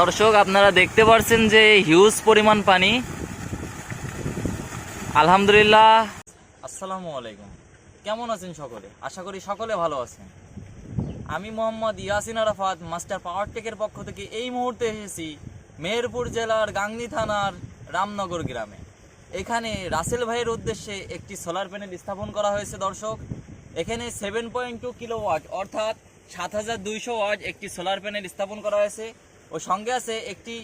দর্শক, আপনারা দেখতে পারছেন যে হিউজ পরিমাণ পানি। আলহামদুলিল্লাহ। আসসালামু আলাইকুম। কেমন আছেন সকলে? আশা করি সকলে ভালো আছেন। আমি মোহাম্মদ ইয়াসিন আরাফাত, মাস্টার পাওয়ার টেকের পক্ষ থেকে এই মুহূর্তে এসেছি মেহেরপুর জেলার গাংনী থানার রামনগর গ্রামে। এখানে রাসেল ভাইয়ের উদ্দেশ্যে একটি সোলার প্যানেল স্থাপন করা হয়েছে দর্শক। এখানে seven point two kilowatt অর্থাৎ সাত হাজার দুইশো ওয়াট একটি সোলার প্যানেল স্থাপন করা হয়েছে। ও সঙ্গে আছে একটি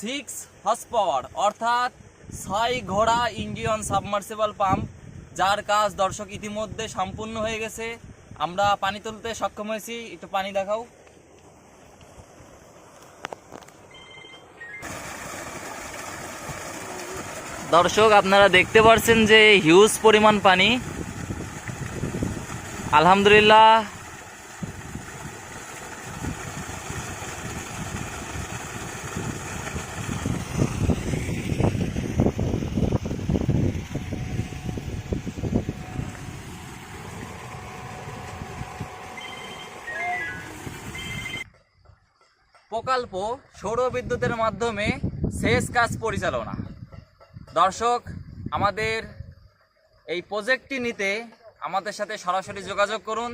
সিক্স হর্স পাওয়ার অর্থাৎ ছয় ঘোড়া ইন্ডিয়ান সাবমার্সিবল পাম্প যার কাজ দর্শক ইতিমধ্যে সম্পূর্ণ হয়ে গেছে। আমরা পানি তুলতে সক্ষম হয়েছি। একটু পানি দেখাও। দর্শক, আপনারা দেখতে পাচ্ছেন যে হিউজ পরিমাণ পানি। আলহামদুলিল্লাহ প্রকল্প সৌর বিদ্যুতের মাধ্যমে সেচ কাজ পরিচালনা। দর্শক, আমাদের এই প্রজেক্টটি নিতে আমাদের সাথে সরাসরি যোগাযোগ করুন।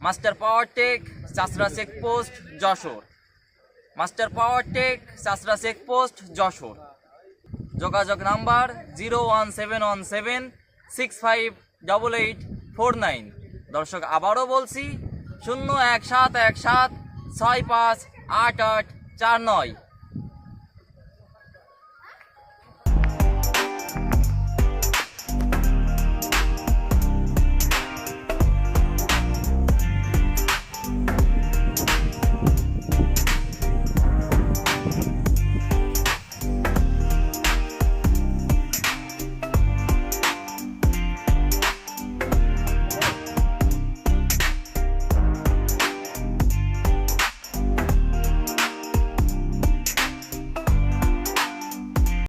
Master power tech, Chashra checkpost Jessore. Master power tech, Chashra checkpost Jessore. যোগাযোগ number zero one seven one seven, six five double eight four nine. দর্শক, আবারও বলছি, শূন্য এক সাত এক সাত, ছয় পাঁচ আট আট চার নয়।